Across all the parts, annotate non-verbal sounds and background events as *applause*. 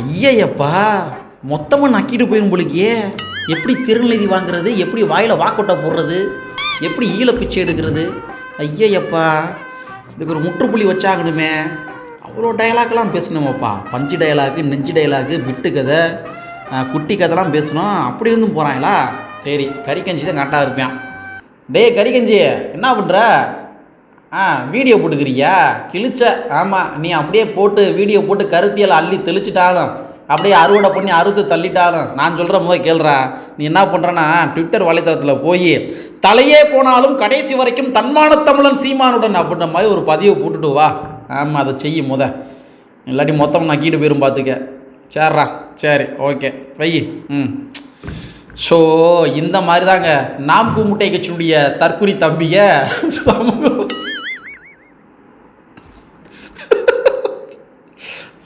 ஐயையப்பா மொத்தமாக நக்கிட்டு போயிடும் போலிக்கே எப்படி திருநெல்வேலி வாங்குறது எப்படி வாயில் வாக்கொட்டை போடுறது எப்படி ஈழ பிச்சை எடுக்கிறது? ஐயையப்பா இதுக்கு ஒரு முற்றுப்புள்ளி வச்சாகணுமே. அவ்வளோ டயலாக்லாம் பேசணுமாப்பா. பஞ்சு டயலாக்கு நெஞ்சு டயலாக்கு விட்டு கதை குட்டி கதைலாம் பேசணும். அப்படி இருந்தும் போகிறாங்களா சரி கறிக்கஞ்சி தான் கரெக்டாக இருப்பேன். டேய் கஞ்சி என்ன பண்ணுற ஆ வீடியோ போட்டுக்கிறியா? கிழிச்ச ஆமாம் நீ அப்படியே போட்டு வீடியோ போட்டு கருத்தியல் அள்ளி தெளிச்சிட்டாலும் அப்படியே அறுவடை பண்ணி அறுத்து தள்ளிட்டாலும் நான் சொல்கிற முதல் கேள்றா நீ என்ன பண்ணுறனா ட்விட்டர் வலைத்தளத்தில் போய் தலையே போனாலும் கடைசி வரைக்கும் தன்மான தமிழன் சீமானுடன் அப்படின்ற மாதிரி ஒரு பதிவை போட்டுட்டு வா. ஆமாம் அதை செய்யும் முத. இல்லாட்டி மொத்தம் நக்கிட்டு போயிரும் பார்த்துக்க சேர்றா சரி ஓகே வை. ம். ஸோ இந்த மாதிரி தாங்க நாம் கூமுட்டை கட்சியினுடைய தற்குறி தம்பியை சமூக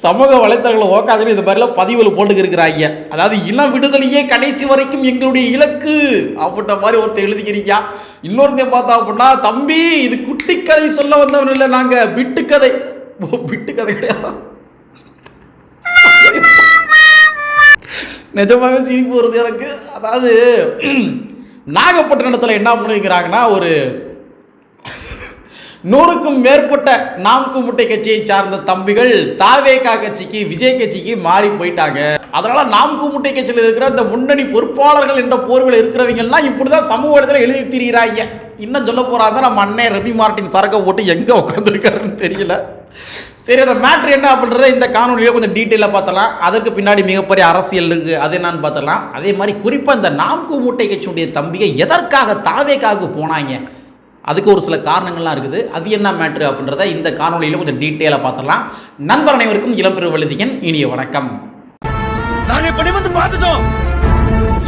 சமூக வலைத்தளங்களை ஓக்காதுன்னு இந்த மாதிரிலாம் பதிவில் போட்டுக்கிருக்கிறாங்க. அதாவது இளம் விடுதலையே கடைசி வரைக்கும் எங்களுடைய இலக்கு அப்படின்ற மாதிரி ஒருத்தர் எழுதிக்கிறீங்க இன்னொருத்தையும் பார்த்தா அப்படின்னா தம்பி இது குட்டி கதை சொல்ல வந்தவன் இல்லை நாங்கள் விட்டு கதை விட்டு கதை கிடையாது? நிஜமாகவே சிரிப்பு வருது எனக்கு. அதாவது நாகப்பட்டினத்தில் என்ன பண்ணிக்கிறாங்கன்னா ஒரு நூறுக்கும் மேற்பட்ட நாம் கும்முட்டை கட்சியை சார்ந்த தம்பிகள் தாவேகா கட்சிக்கு விஜய் கட்சிக்கு மாறி போயிட்டாங்க. அதனால நாம் கும்முட்டை கட்சியில் இருக்கிற இந்த முன்னணி பொறுப்பாளர்கள் என்ற போர்கள் இருக்கிறவங்க எல்லாம் இப்படிதான் சமூக இடத்துல எழுதி திரிகிறாங்க இன்னும் சொல்ல போறாங்க நம்ம அண்ணன் ரவி மார்ட்டின் சரக்கை போட்டு எங்க உட்காந்துருக்காருன்னு தெரியல. சரி அந்த மேட்ரு என்ன அப்படின்றத இந்த காணொலியில் கொஞ்சம் டீட்டெயிலாக பார்த்தலாம் அதற்கு பின்னாடி மிகப்பெரிய அரசியல் இருக்குது அது என்னன்னு பார்த்தலாம் அதே மாதிரி குறிப்பாக இந்த நாம்கு மூட்டை கட்சியுடைய தம்பியை எதற்காக தாவேக்காக போனாங்க? அதுக்கு ஒரு சில காரணங்கள்லாம் இருக்குது. அது என்ன மேட்ரு அப்படின்றத இந்த காணொலியில் கொஞ்சம் டீட்டெயிலாக பார்த்தலாம் நண்பர் அனைவருக்கும் இளம்பெரு வழுதியன் இனிய வணக்கம். நாங்கள் இப்ப நிமிர்ந்து பார்த்துட்டோம்.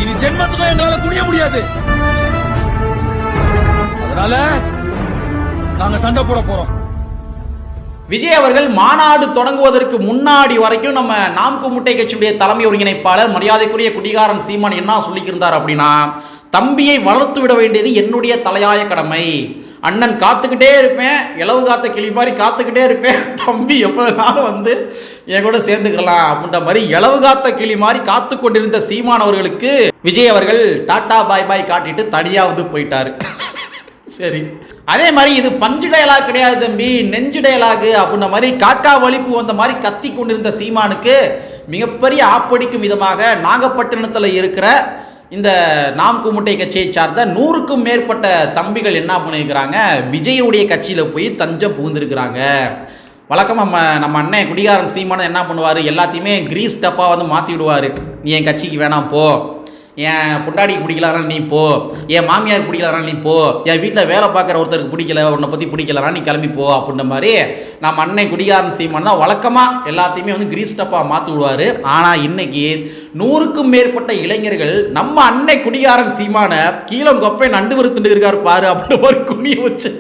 இனி ஜென்மத்துக்கும் எங்களால துணிய முடியாது. அதனால நாங்க சண்டை போட போறோம். விஜய் அவர்கள் மாநாடு தொடங்குவதற்கு முன்னாடி வரைக்கும் நம்ம நாம் குமுட்டை கட்சியுடைய தலைமை ஒருங்கிணைப்பாளர் மரியாதைக்குரிய குடிகாரன் சீமான் என்ன சொல்லியிருந்தார் அப்படின்னா தம்பியை வளர்த்து விட வேண்டியது என்னுடைய தலையாய கடமை. அண்ணன் காத்துக்கிட்டே இருப்பேன் இளவு காத்த கிளி மாதிரி காத்துக்கிட்டே இருப்பேன் தம்பி எப்போ வேணாலும் வந்து என் கூட சேர்ந்துக்கலாம் அப்படின்ற மாதிரி இளவு காத்த கிளி மாதிரி காத்து கொண்டிருந்த சீமான் அவர்களுக்கு விஜய் அவர்கள் டாட்டா பாய் பாய் காட்டிட்டு தனியாக வந்து போயிட்டாரு. சரி. அதே மாதிரி இது பஞ்சு டயலாக் கிடையாது தம்பி. நெஞ்சு டயலாக் அப்படின்ற மாதிரி காக்கா வலிப்பு வந்த மாதிரி கத்தி கொண்டிருந்த சீமானுக்கு மிகப்பெரிய ஆப்படிக்கும் விதமாக நாகப்பட்டினத்தில் இருக்கிற இந்த நாம் குமுட்டை கட்சியை சார்ந்த நூறுக்கும் மேற்பட்ட தம்பிகள் என்ன பண்ணியிருக்கிறாங்க விஜயுடைய கட்சியில் போய் தஞ்சம் புகுந்திருக்கிறாங்க. வழக்கம் நம்ம நம்ம அண்ணன் குடிகாரன் சீமானன் என்ன பண்ணுவார்? எல்லாத்தையுமே கிரீஸ் டப்பா வந்து மாற்றி விடுவார் நீ என் கட்சிக்கு வேணாம் போ. என் பொண்டாடிக்கு பிடிக்கலாரா நீ போ. என் மாமியார் பிடிக்கலாரா நீ போ. என் வீட்டில் வேலை பார்க்குற ஒருத்தருக்கு பிடிக்கல உன்னை பற்றி பிடிக்கலனா நீ கிளம்பி போ அப்படின்ற மாதிரி நம்ம அன்னை குடிகாரன் சீமான் தான் வழக்கமாக எல்லாத்தையுமே வந்து கிரீஸ்டப்பாக மாற்றி விடுவார். ஆனால் இன்னைக்கு நூறுக்கும் மேற்பட்ட இளைஞர்கள் நம்ம அன்னை குடிகாரன் சீமான கீழங்கொப்பை நண்டு வருத்துட்டு இருக்கார் பாரு அப்படின்னு ஒரு குனிய வச்சு.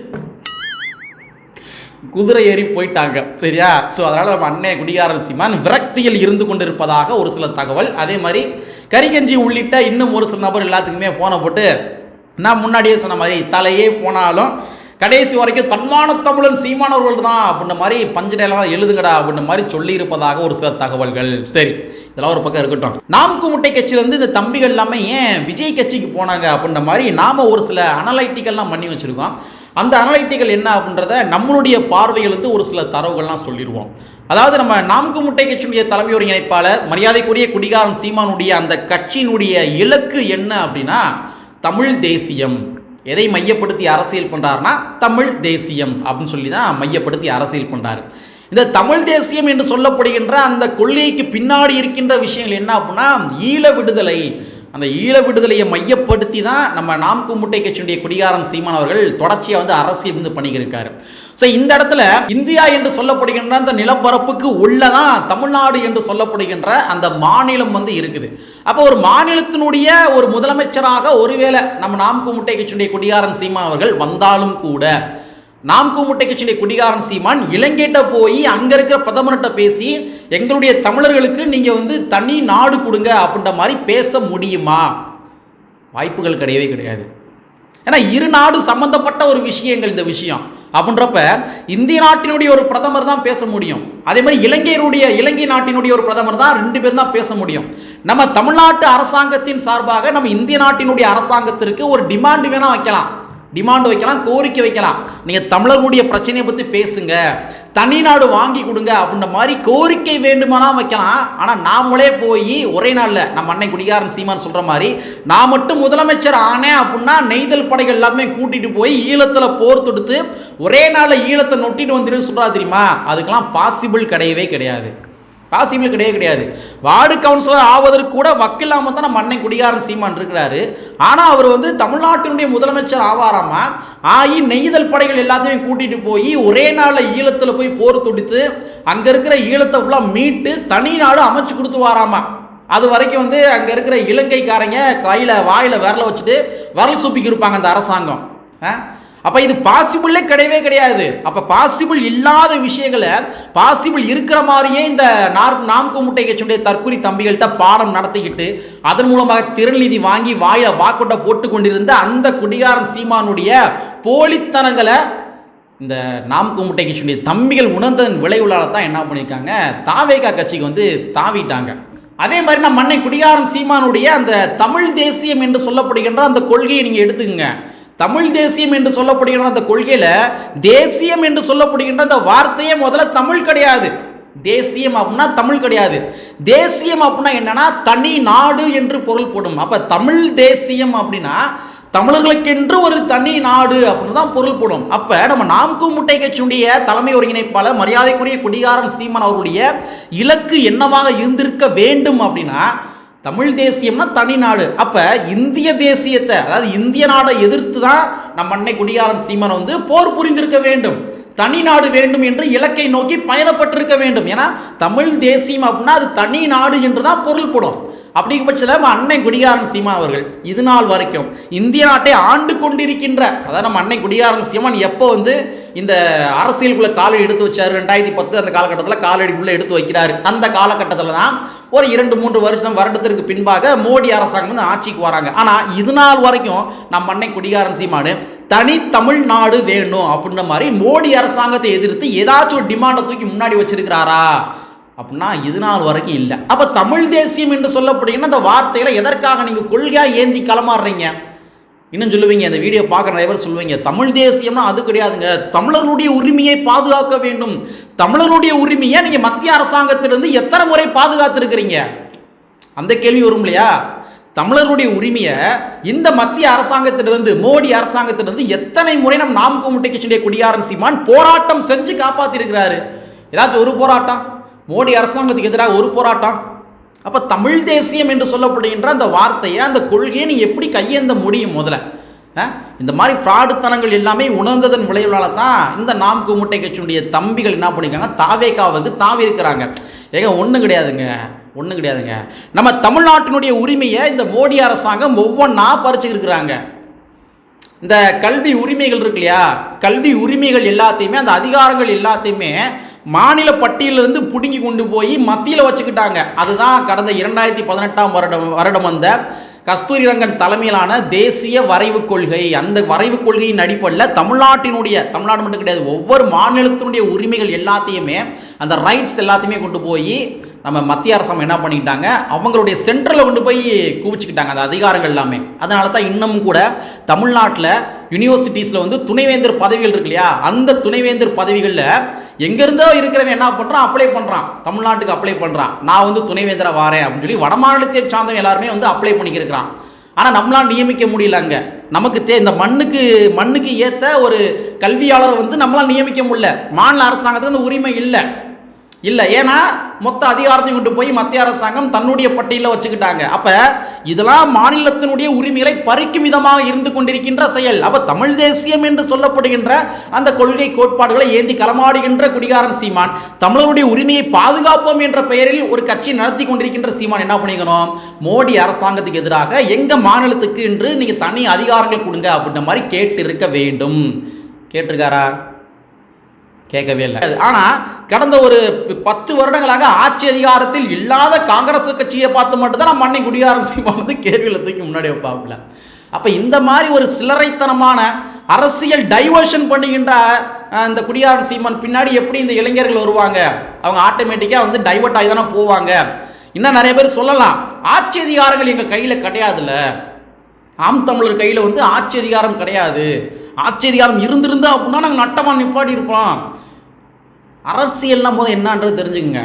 குதிரை ஏறி போயிட்டாங்க. சரியா? ஸோ அதனால் நம்ம அன்னை குடிகாரன் சீமான் விரக்தியில் இருந்து கொண்டிருப்பதாக ஒரு சில தகவல். அதே மாதிரி கரிகஞ்சி உள்ளிட்ட இன்னும் ஒரு சில நபர் எல்லாத்துக்குமே ஃபோனை போட்டு நான் முன்னாடியே சொன்ன மாதிரி தலையே போனாலும் கடைசி வரைக்கும் தன்மான தமிழன் சீமானவர்கள் தான் அப்படின்ற மாதிரி பஞ்சடையெல்லாம் எழுதுங்கடா அப்படின்ற மாதிரி சொல்லியிருப்பதாக ஒரு சில தகவல்கள். சரி இதெல்லாம் ஒரு பக்கம் இருக்கட்டும். நாம் குமுட்டை கட்சியிலேருந்து இந்த தம்பிகள் எல்லாமே ஏன் விஜய் கட்சிக்கு போனாங்க அப்படின்ற மாதிரி நாம் ஒரு சில அனலைட்டிக்கல்லாம் பண்ணி வச்சுருக்கோம். அந்த அனலைட்டிக்கல் என்ன அப்படின்றத நம்மளுடைய பார்வையிலிருந்து ஒரு சில தரவுகள்லாம் சொல்லிடுவோம். அதாவது நம்ம நான்கு முட்டை கட்சியினுடைய தலைமை ஒருங்கிணைப்பாளர் மரியாதைக்குரிய குடிகாரன் சீமானுடைய அந்த கட்சியினுடைய இலக்கு என்ன அப்படின்னா தமிழ் தேசியம். எதை மையப்படுத்தி அரசியல் பண்ணுறாருனா தமிழ் தேசியம் அப்படின்னு சொல்லி தான் மையப்படுத்தி அரசியல் பண்ணுறாரு இந்த தமிழ் தேசியம் என்று சொல்லப்படுகின்ற அந்த கொள்கைக்கு பின்னாடி இருக்கின்ற விஷயங்கள் என்ன அப்படின்னா ஈழ விடுதலை அந்த ஈழ விடுதலையை மையப்படுத்தி தான் நம்ம நாம் கும்முட்டை கட்சியுடைய குடிகாரன் சீமான் அவர்கள் தொடர்ச்சியாக வந்து அரசியல் வந்து பண்ணியிருக்காரு ஸோ இந்த இடத்துல இந்தியா என்று சொல்லப்படுகின்ற அந்த நிலப்பரப்புக்கு உள்ளதான் தமிழ்நாடு என்று சொல்லப்படுகின்ற அந்த மாநிலம் வந்து இருக்குது. அப்போ ஒரு மாநிலத்தினுடைய ஒரு முதலமைச்சராக ஒருவேளை நம்ம நாம் கும்முட்டை கட்சியுடைய குடிகாரன் சீமா அவர்கள் வந்தாலும் கூட நாம் கூமுட்டை கட்சியுடைய குடிகாரன் சீமான் இலங்கைட்ட போய் அங்க இருக்கிற பிரதமர்கிட்ட பேசி எங்களுடைய தமிழர்களுக்கு நீங்க வந்து தனி நாடு கொடுங்க அப்படின்ற மாதிரி பேச முடியுமா? வாய்ப்புகள் கிடையவே கிடையாது. ஏன்னா இரு நாடு சம்பந்தப்பட்ட ஒரு விஷயங்கள் இந்த விஷயம். அப்படின்றப்ப இந்திய நாட்டினுடைய ஒரு பிரதமர் தான் பேச முடியும். அதே மாதிரி இலங்கையருடைய இலங்கை நாட்டினுடைய ஒரு பிரதமர் தான் ரெண்டு பேரும் தான் பேச முடியும். நம்ம தமிழ்நாட்டு அரசாங்கத்தின் சார்பாக நம்ம இந்திய நாட்டினுடைய அரசாங்கத்திற்கு ஒரு டிமாண்ட் வேணால் வைக்கலாம். டிமாண்ட் வைக்கலாம் கோரிக்கை வைக்கலாம். நீங்கள் தமிழர்களுடைய பிரச்சனையை பற்றி பேசுங்க. தனி நாடு வாங்கி கொடுங்க அப்படின்ற மாதிரி கோரிக்கை வேண்டுமானா வைக்கலாம். ஆனால் நாமளே போய் ஒரே நாளில் நம்ம அன்னை குடிகாரன் சீமான் சொல்கிற மாதிரி நான் மட்டும் முதலமைச்சர் ஆனேன் அப்படின்னா நெய்தல் படைகள் எல்லாமே கூட்டிகிட்டு போய் ஈழத்தில் போர் தொடுத்து ஒரே நாளில் ஈழத்தை நொட்டிட்டு வந்துருன்னு சொல்கிறா தெரியுமா? அதுக்கெல்லாம் பாசிபிள் கிடையவே கிடையாது. பாசிபிள் கிடையவே கிடையாது. வார்டு கவுன்சிலர் ஆவதற்கு கூட வக்கில்லாமல் தான் நம்ம அன்னை குடிகாரன் சீமான் இருக்கிறாரு. ஆனால் அவர் வந்து தமிழ்நாட்டினுடைய முதலமைச்சர் ஆவாராமா ஆகி நெய்தல் படைகள் எல்லாத்தையும் கூட்டிகிட்டு போய் ஒரே நாளில் ஈழத்தில் போய் போர் துடித்து அங்கே இருக்கிற ஈழத்தை ஃபுல்லாக மீட்டு தனி நாடு அமைச்சு கொடுத்து வாராமா அது வரைக்கும் வந்து அங்கே இருக்கிற இலங்கைக்காரங்க கையில் வாயில் விரல வச்சுட்டு விரல் சூப்பிக்கு இருப்பாங்க அந்த அரசாங்கம். அப்போ இது பாசிபிளே கிடையவே கிடையாது. அப்போ பாசிபிள் இல்லாத விஷயங்களை பாசிபிள் இருக்கிற மாதிரியே இந்த நார் நாம் முட்டை கட்சியுடைய தற்குறி தம்பிகள்கிட்ட பாடம் நடத்திக்கிட்டு அதன் மூலமாக திறன்நிதி வாங்கி வாயில வாக்கொட்டை போட்டு கொண்டிருந்த அந்த குடிகாரன் சீமானுடைய போலித்தனங்களை இந்த நாம் முட்டை கட்சியுடைய தம்பிகள் உணர்ந்ததன் விளைவுகளால் தான் என்ன பண்ணியிருக்காங்க தாவேகா கட்சிக்கு வந்து தாவிட்டாங்க. அதே மாதிரி நம்ம மண்ணை குடிகாரன் சீமானுடைய அந்த தமிழ் தேசியம் என்று சொல்லப்படுகின்ற அந்த கொள்கையை நீங்கள் எடுத்துக்கங்க. தமிழ் தேசியம் என்று சொல்லப்படுகின்ற அந்த கொள்கையில் தேசியம் என்று சொல்லப்படுகின்ற அந்த வார்த்தையே முதல்ல தமிழ் கிடையாது. தேசியம் அப்படின்னா தமிழ் கிடையாது. தேசியம் அப்படின்னா என்னன்னா தனி நாடு என்று பொருள் போடும். அப்ப தமிழ் தேசியம் அப்படின்னா தமிழர்களுக்கென்று ஒரு தனி நாடு அப்படின்னு தான் பொருள் போடும். அப்ப நம்ம நாம்கு முட்டை கட்சியுடைய தலைமை ஒருங்கிணைப்பாளர் மரியாதைக்குரிய குடிகாரன் சீமான் அவருடைய இலக்கு என்னவாக இருந்திருக்க வேண்டும் அப்படின்னா தமிழ் தேசியம்னா தனி நாடு. அப்போ இந்திய தேசியத்தை அதாவது இந்திய நாடை எதிர்த்து தான் நம்ம அன்னை குடியாரன் சீமான் வந்து போர் புரிந்திருக்க வேண்டும். தனி நாடு வேண்டும் என்று இலக்கை நோக்கி பயணப்பட்டிருக்க வேண்டும். ஏன்னா தமிழ் தேசியம் அப்படின்னா அது தனி நாடு என்று தான் பொருள்படும் அப்படி பட்சத்தில் நம்ம அன்னை குடியாரன் சீமா அவர்கள் இது நாள் வரைக்கும் இந்திய நாட்டை ஆண்டு கொண்டிருக்கின்ற அதாவது நம்ம அன்னை குடியாரன் சீமான் எப்போ வந்து இந்த அரசியலுக்குள்ளே காலை எடுத்து வச்சார்? ரெண்டாயிரத்தி பத்து அந்த காலகட்டத்தில் காலடிக்குள்ளே எடுத்து வைக்கிறார். அந்த காலகட்டத்தில் தான் ஒரு இரண்டு மூன்று வருஷம் வருடத்திற்கு பின்பாக மோடி அரசாங்கம் வந்து ஆட்சிக்கு வராங்க. ஆனால் இது நாள் வரைக்கும் நம்ம அன்னை குடிகாரன் சீமானு தனி தமிழ்நாடு வேணும் அப்படின்ற மாதிரி மோடி அரசாங்கத்தை எதிர்த்து ஏதாச்சும் ஒரு டிமாண்டை தூக்கி முன்னாடி வச்சிருக்கிறாரா? அப்படின்னா இது நாள் வரைக்கும் இல்லை. அப்போ தமிழ் தேசியம் என்று சொல்லப்படுகின்ற அந்த வார்த்தையில் எதற்காக நீங்கள் கொள்கையாக ஏந்தி களமாடுறீங்க இன்னும் சொல்லுவீங்க இந்த வீடியோ பார்க்குற நிறைய பேர் சொல்லுவீங்க தமிழ் தேசியம்னா அது கிடையாதுங்க. தமிழர்களுடைய உரிமையை பாதுகாக்க வேண்டும். தமிழர்களுடைய உரிமையை நீங்கள் மத்திய அரசாங்கத்திலிருந்து எத்தனை முறை பாதுகாத்துருக்கிறீங்க? அந்த கேள்வி வரும் இல்லையா? தமிழர்களுடைய உரிமையை இந்த மத்திய அரசாங்கத்திலிருந்து மோடி அரசாங்கத்திலிருந்து எத்தனை முறை நம் நாம் கும்பிட்டு கட்சியுடைய குடியாரன் சீமான் போராட்டம் செஞ்சு காப்பாத்திருக்கிறாரு. ஏதாச்சும் ஒரு போராட்டம்? மோடி அரசாங்கத்துக்கு எதிராக ஒரு போராட்டம்? அப்போ தமிழ் தேசியம் என்று சொல்லப்படுகின்ற அந்த வார்த்தையை அந்த கொள்கையை நீ எப்படி கையேந்த முடியும் முதல்ல? ஆ? இந்த மாதிரி ஃப்ராடுத்தனங்கள் எல்லாமே உணர்ந்ததன் விளைவுனால தான் இந்த நாம் குமுட்டை கட்சியுடைய தம்பிகள் என்ன பண்ணியிருக்காங்க தாவேக்காவுக்கு தாவி இருக்கிறாங்க. ஏங்க ஒன்றும் கிடையாதுங்க. ஒன்றும் கிடையாதுங்க. நம்ம தமிழ்நாட்டினுடைய உரிமையை இந்த மோடி அரசாங்கம் ஒவ்வொன்றா பறிச்சுக்கிருக்கிறாங்க. இந்த கல்வி உரிமைகள் இருக்கு இல்லையா? கல்வி உரிமைகள் எல்லாத்தையுமே அந்த அதிகாரங்கள் எல்லாத்தையுமே மாநில பட்டியலிருந்து பிடுங்கி கொண்டு போய் மத்தியில் வச்சுக்கிட்டாங்க. அதுதான் கடந்த இரண்டாயிரத்தி பதினெட்டாம் வருடம் வருடம் வந்த கஸ்தூரி ரங்கன் தலைமையிலான தேசிய வரைவு கொள்கை. அந்த வரைவு கொள்கையின் அடிப்படையில் தமிழ்நாட்டினுடைய தமிழ்நாடு மட்டும் கிடையாது ஒவ்வொரு மாநிலத்தினுடைய உரிமைகள் எல்லாத்தையுமே அந்த ரைட்ஸ் எல்லாத்தையுமே கொண்டு போய் நம்ம மத்திய அரசாங்கம் என்ன பண்ணிக்கிட்டாங்க? அவங்களுடைய சென்ட்ரலில் கொண்டு போய் குவிச்சிக்கிட்டாங்க அந்த அதிகாரங்கள் எல்லாமே. அதனால தான் இன்னமும் கூட தமிழ்நாட்டில் யூனிவர்சிட்டிஸில் வந்து துணைவேந்தர் பதவிகள் இருக்கு இல்லையா? அந்த துணைவேந்தர் பதவிகளில் எங்கேருந்தோ இருக்கிறவன் என்ன பண்ணுறான் அப்ளை பண்ணுறான் தமிழ்நாட்டுக்கு அப்ளை பண்ணுறான் நான் வந்து துணைவேந்தராக வாரேன் அப்படின்னு சொல்லி வடமாநிலத்தை சார்ந்தவன் எல்லாருமே வந்து அப்ளை பண்ணிக்கிருக்கிறான். ஆனால் நம்மளால் நியமிக்க முடியல அங்கே. நமக்கு தே இந்த மண்ணுக்கு மண்ணுக்கு ஏற்ற ஒரு கல்வியாளரை வந்து நம்மளால் நியமிக்க முடியல. மாநில அரசாங்கத்துக்கு அந்த உரிமை இல்லை. இல்லை ஏன்னா மொத்த அதிகாரத்தையும் கொண்டு போய் மத்திய அரசாங்கம் தன்னுடைய பட்டியலில் வச்சுக்கிட்டாங்க. அப்போ இதெல்லாம் மாநிலத்தினுடைய உரிமைகளை பறிக்கும் விதமாக இருந்து கொண்டிருக்கின்ற செயல். அப்போ தமிழ் தேசியம் என்று சொல்லப்படுகின்ற அந்த கொள்கை கோட்பாடுகளை ஏந்தி களமாடுகின்ற குடிகாரன் சீமான் தமிழருடைய உரிமையை பாதுகாப்போம் என்ற பெயரில் ஒரு கட்சி நடத்தி கொண்டிருக்கின்ற சீமான் என்ன பண்ணிக்கணும்? மோடி அரசாங்கத்துக்கு எதிராக எங்கள் மாநிலத்துக்கு என்று நீங்கள் தனி அதிகாரங்கள் கொடுங்க அப்படின்ற மாதிரி கேட்டு இருக்க வேண்டும். கேட்டிருக்காரா? கேட்கவே இல்லை. ஆனால் கடந்த ஒரு பத்து வருடங்களாக ஆட்சி அதிகாரத்தில் இல்லாத காங்கிரஸ் கட்சியை பார்த்து மட்டும்தான் நம்ம அன்னை குடியாரம் சீமான் கேள்வியில் தூக்கி முன்னாடி வைப்பாப்புல. அப்போ இந்த மாதிரி ஒரு சில்லறைத்தனமான அரசியல் டைவர்ஷன் பண்ணுகின்ற இந்த குடியாரம் சீமான் பின்னாடி எப்படி இந்த இளைஞர்கள் வருவாங்க? அவங்க ஆட்டோமேட்டிக்காக வந்து டைவர்ட் ஆகி தானே போவாங்க? இன்னும் நிறைய பேர் சொல்லலாம். ஆட்சி அதிகாரங்கள் எங்கள் கையில் கிடையாதுல்ல. ஆம் தமிழர் கையில் வந்து ஆட்சி அதிகாரம் கிடையாது. ஆட்சி அதிகாரம் இருந்திருந்தா அப்படின்னா நாங்கள் நட்டமாக நிப்பாடி இருப்போம். அரசியல்லாம் போது என்னன்றது தெரிஞ்சுக்குங்க.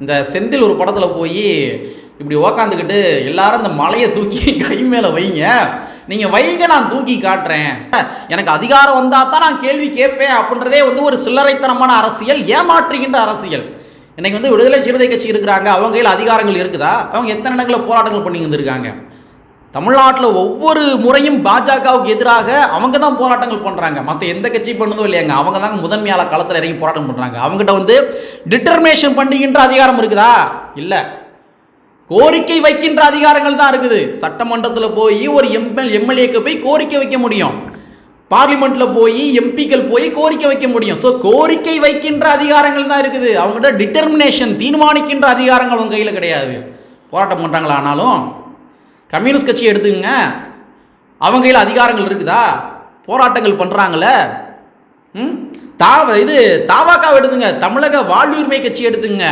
இந்த செந்தில் ஒரு படத்தில் போய் இப்படி உக்காந்துக்கிட்டு எல்லாரும் இந்த மலையை தூக்கி *laughs* கை மேலே வைங்க. நீங்கள் வைங்க நான் தூக்கி காட்டுறேன். எனக்கு அதிகாரம் வந்தால் தான் நான் கேள்வி கேட்பேன் அப்படின்றதே வந்து ஒரு சில்லறைத்தனமான அரசியல் ஏமாற்றுகின்ற அரசியல். இன்றைக்கி வந்து விடுதலை சிறுத்தை கட்சி இருக்கிறாங்க. அவங்க கையில் அதிகாரங்கள் இருக்குதா? அவங்க எத்தனை இடங்களில் போராட்டங்கள் பண்ணி வந்திருக்காங்க தமிழ்நாட்டில் ஒவ்வொரு முறையும் பாஜகவுக்கு எதிராக அவங்க தான் போராட்டங்கள் பண்ணுறாங்க மற்ற எந்த கட்சி பண்ணுதோ இல்லையாங்க. அவங்க தாங்க முதன்மையாள களத்தில் இறங்கி போராட்டம் பண்ணுறாங்க அவங்ககிட்ட வந்து டிட்டர்மினேஷன் பண்ணுகின்ற அதிகாரம் இருக்குதா? இல்லை. கோரிக்கை வைக்கின்ற அதிகாரங்கள் தான் இருக்குது. சட்டமன்றத்தில் போய் ஒரு எம்எல் எம்எல்ஏக்கு போய் கோரிக்கை வைக்க முடியும். பார்லிமெண்ட்ல போய் எம்பிக்கள் போய் கோரிக்கை வைக்க முடியும். ஸோ கோரிக்கை வைக்கின்ற அதிகாரங்கள் தான் இருக்குது. அவங்ககிட்ட டிட்டர்மினேஷன் தீர்மானிக்கின்ற அதிகாரங்கள் அவங்க கையில் கிடையாது. போராட்டம் பண்ணுறாங்களா ஆனாலும்? கம்யூனிஸ்ட் கட்சி எடுத்துக்கங்க. அவங்க கையில் அதிகாரங்கள் இருக்குதா? போராட்டங்கள் பண்ணுறாங்களே ம்? தாவ இது தாவாக்காவை எடுத்துங்க. தமிழக வாழ்வுரிமை கட்சி எடுத்துங்க.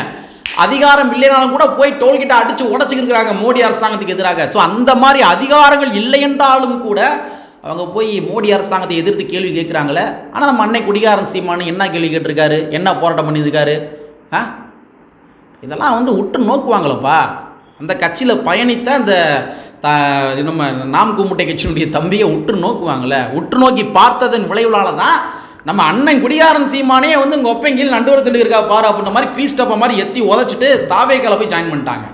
அதிகாரம் இல்லைனாலும் கூட போய் டோல்கிட்ட அடிச்சு உடச்சிக்கிருக்கிறாங்க மோடி அரசாங்கத்துக்கு எதிராக. ஸோ அந்த மாதிரி அதிகாரங்கள் இல்லை என்றாலும் கூட அவங்க போய் மோடி அரசாங்கத்தை எதிர்த்து கேள்வி கேட்குறாங்களே. ஆனால் நம்ம அன்னை குடிகாரன் சீமானு என்ன கேள்வி கேட்டிருக்காரு? என்ன போராட்டம் பண்ணியிருக்காரு? ஆ? இதெல்லாம் வந்து உற்று நோக்குவாங்களப்பா. அந்த கட்சியில் பயணித்த அந்த த- நம்ம நாம் கும்பிட்டை கட்சியினுடைய தம்பியை உற்று நோக்குவாங்கள்ல உற்று நோக்கி பார்த்ததன் விளைவுனால தான் நம்ம அண்ணன் குடியாரன் சீமானே வந்து உங்கள் ஒப்பங்கில் நண்டுவரத்தில் இருக்கா பாரு அப்படின்ற மாதிரி கிரீஸ்டப்பா மாதிரி எத்தி உதச்சிட்டு தாவேக்கால போய் ஜாயின் பண்ணிட்டாங்க.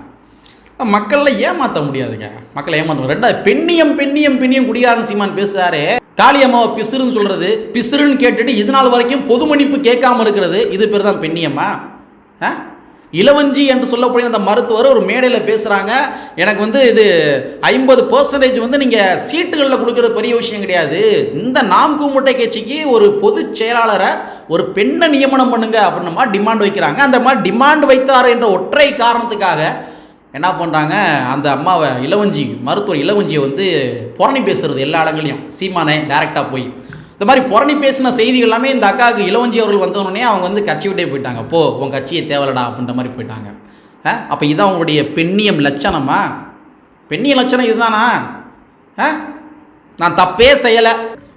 மக்களில் ஏமாற்ற முடியாதுங்க. மக்களை ஏமாற்ற ரெண்டாவது பெண்ணியம் பெண்ணியம் பெண்ணியம் குடியாரன் சீமான் பேசுறாரு காளியம்மாவை பிசுறுன்னு சொல்கிறது பிசுறுன்னு கேட்டுட்டு இது நாள் வரைக்கும் பொது மன்னிப்பு கேட்காம இருக்கிறது இது பேர் தான் பெண்ணியம்மா ஆ? இளவஞ்சி என்று சொல்லக்கூடிய அந்த மருத்துவர் ஒரு மேடையில் பேசுகிறாங்க எனக்கு வந்து இது ஐம்பது பர்சன்டேஜ் வந்து நீங்கள் சீட்டுகளில் கொடுக்குறது பெரிய விஷயம் கிடையாது. இந்த நாம் கூமுட்டை கட்சிக்கு ஒரு பொதுச் செயலாளரை ஒரு பெண்ணை நியமனம் பண்ணுங்க அப்படின்ன மாதிரி டிமாண்ட் வைக்கிறாங்க. அந்த மாதிரி டிமாண்ட் வைத்தார் என்ற ஒற்றை காரணத்துக்காக என்ன பண்ணுறாங்க அந்த அம்மாவை இளவஞ்சி மருத்துவர் இளவஞ்சியை வந்து புரணி பேசுறது எல்லா இடங்களையும் சீமானே டேரெக்டாக போய். இந்த மாதிரி புரணி பேசின செய்திகள் எல்லாமே இந்த அக்காவுக்கு இளவஞ்சி அவர்கள் வந்தோடனே அவங்க வந்து கட்சி விட்டே போயிட்டாங்க. போ உன் கட்சியை தேவலடா அப்படின்ற மாதிரி போயிட்டாங்க. அப்போ இதான் அவங்களுடைய பெண்ணியம் லட்சணமா? பெண்ணிய லட்சணம் இதுதானா? ஆ நான் தப்பே செய்யலை.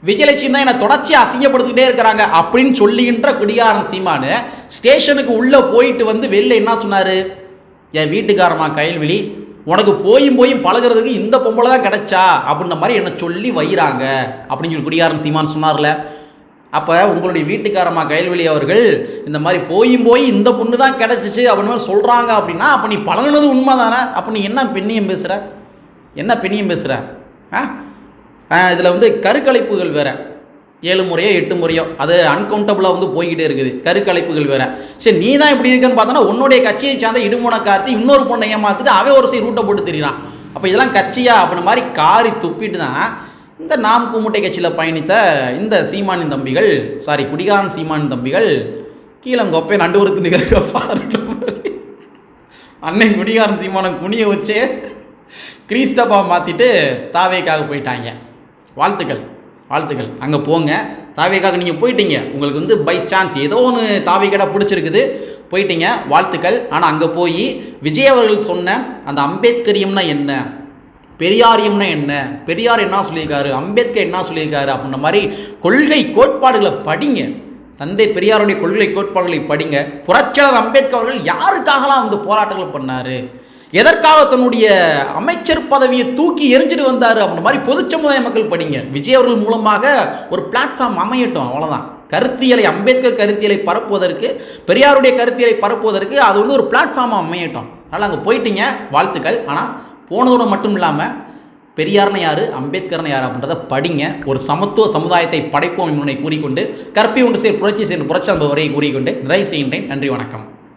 விஜயலட்சுமி தான் என்னை தொடர்ச்சி அசிங்கப்படுத்திக்கிட்டே இருக்கிறாங்க அப்படின்னு சொல்லுகின்ற குடிகாரன் சீமானு ஸ்டேஷனுக்கு உள்ளே போயிட்டு வந்து வெளில என்ன சொன்னார்? என் வீட்டுக்காரமா கைல்விழி உனக்கு போயும் போயும் பழகுறதுக்கு இந்த பொம்பளை தான் கிடைச்சா அப்படின்ற மாதிரி என்னை சொல்லி வைறாங்க அப்படின்னு சொல்லி குடியாரன் சீமான் சொன்னார்ல. அப்போ உங்களுடைய வீட்டுக்காரம்மா கைல்வெளி அவர்கள் இந்த மாதிரி போயும் போய் இந்த பொண்ணு தான் கிடச்சிச்சு அப்படின்னு மாதிரி சொல்கிறாங்க அப்படின்னா அப்போ நீ பழகினது உண்மை தானே அப்போ நீ என்ன பெண்ணியம் பேசுகிற என்ன பெண்ணியம் பேசுகிற ஆ இதில் வந்து கருக்கலைப்புகள் வேறு. ஏழு முறையோ எட்டு முறையோ அது அன்கவுண்டபுளாக வந்து போய்கிட்டே இருக்குது. கருக்கலைப்புகள் வேற. சரி நீ தான் இப்படி இருக்கன்னு பார்த்தோன்னா உன்னுடைய கட்சியை சார்ந்த இடுமுன கார்த்தி இன்னொரு பொண்ணை ஏமாத்துட்டு அவன் ஒரு சைடு ரூட்டை போட்டு திரிறான் அப்போ இதெல்லாம் கட்சியா அப்படின்ற மாதிரி காரி துப்பிட்டு தான் இந்த நாம் கூமுட்டை கட்சியில் பயணித்த இந்த சீமானின் தம்பிகள் சாரி குடிகாரன் சீமானின் தம்பிகள் கீழங்கொப்பை நண்டு உறுத்து நிற்கிற பாருன்ற மாதிரி. அன்னை குடிகாரன் சீமானம் குனிய வச்சே கிறிஸ்டபா மாற்றிட்டு தாவேக்காக போயிட்டாங்க. வாழ்த்துக்கள். வாழ்த்துக்கள் அங்கே போங்க. தாவேக்காக நீங்கள் போயிட்டீங்க. உங்களுக்கு வந்து பை சான்ஸ் ஏதோ ஒன்று தாவேக்கடா பிடிச்சிருக்குது. போயிட்டீங்க வாழ்த்துக்கள். ஆனால் அங்கே போய் விஜய் அவர்கள் சொன்ன அந்த அம்பேத்கரியம்னா என்ன? பெரியாரியம்னா என்ன? பெரியார் என்ன சொல்லியிருக்காரு? அம்பேத்கர் என்ன சொல்லியிருக்காரு? அப்படின்ற மாதிரி கொள்கை கோட்பாடுகளை படிங்க. தந்தை பெரியாருடைய கொள்கை கோட்பாடுகளை படிங்க. புரட்சியாளர் அம்பேத்கர் அவர்கள் யாருக்காகலாம் வந்து போராட்டங்கள் பண்ணார்? எதற்காக தன்னுடைய அமைச்சர் பதவியை தூக்கி எரிஞ்சிட்டு வந்தார் அப்படின்ற மாதிரி பொது சமுதாய மக்கள் படிங்க. விஜய் அவர்கள் மூலமாக ஒரு பிளாட்ஃபார்ம் அமையட்டும் அவ்வளோதான் கருத்தியலை அம்பேத்கர் கருத்தியலை பரப்புவதற்கு பெரியாருடைய கருத்தியலை பரப்புவதற்கு அது வந்து ஒரு பிளாட்ஃபார்மாக அமையட்டும். அதனால் அங்கே போயிட்டீங்க வாழ்த்துக்கள். ஆனால் போனதோடு மட்டும் இல்லாமல் பெரியார்னு யார் அம்பேத்கர்னு யார் அப்படின்றத படிங்க. ஒரு சமத்துவ சமுதாயத்தை படைப்போம் என்பதை கூறிக்கொண்டு கற்பி ஒன்று சேர் புரட்சி சேர்ந்து புரட்சி அன்பு வரையை கூறிக்கொண்டு நிறைவு செய்கின்றேன். நன்றி வணக்கம்.